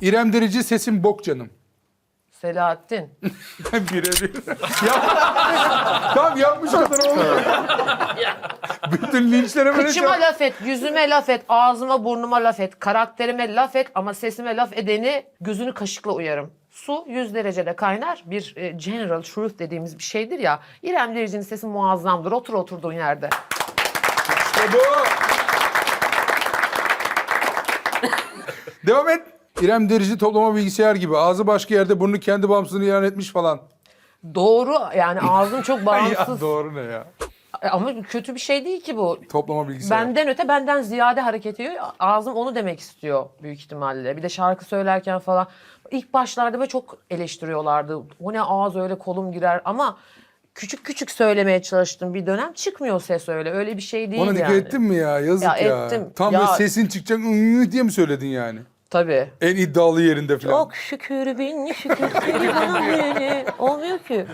İrem Derici sesim bok canım. Selahattin. Birebir. ya, tamam yapmış kadar oldu. Bütün linçlere böyle Kıçıma şey- laf et, yüzüme laf et, ağzıma burnuma laf et, karakterime laf et ama sesime laf edeni gözünü kaşıkla uyarım. Su 100 derecede kaynar. Bir e, general truth dediğimiz bir şeydir ya. İrem Derici'nin sesi muazzamdır. Otur oturduğun yerde. İşte bu. Devam et. İrem Derici toplama bilgisayar gibi. Ağzı başka yerde burnu kendi bağımsızlığını ilan etmiş falan. Doğru yani ağzım çok ya bağımsız. doğru ne ya? ama kötü bir şey değil ki bu. Toplama bilgisayar. Benden öte benden ziyade hareket ediyor. Ağzım onu demek istiyor büyük ihtimalle. Bir de şarkı söylerken falan. İlk başlarda böyle çok eleştiriyorlardı. O ne ağız öyle kolum girer ama küçük küçük söylemeye çalıştım bir dönem. Çıkmıyor ses öyle. Öyle bir şey değil Ona dikkat yani. ettin mi ya? Yazık ya. Ya ettim. Tam Ya- böyle sesin çıkacak ıı diye mi söyledin yani? Tabii. En iddialı yerinde falan. Çok şükür bin şükür seni bana böyle. Olmuyor ki.